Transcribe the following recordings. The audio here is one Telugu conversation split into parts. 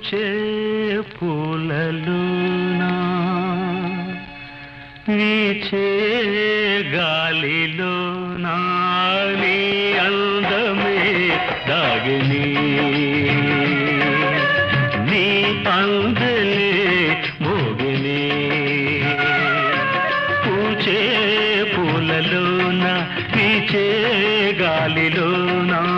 పూచే పూలలునా? వీచే గాలిలో నాని అందమే దాగిని. నీ అందలే భోగిని పూచే పూలలోన? వీచే గాలిలోనా?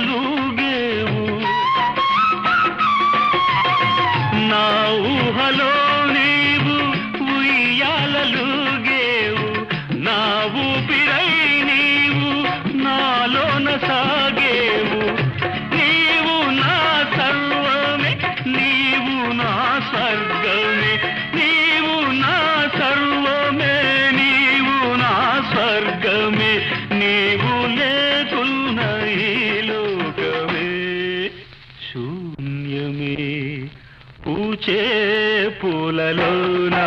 ಮೊದಲು పూచే పూలలోనా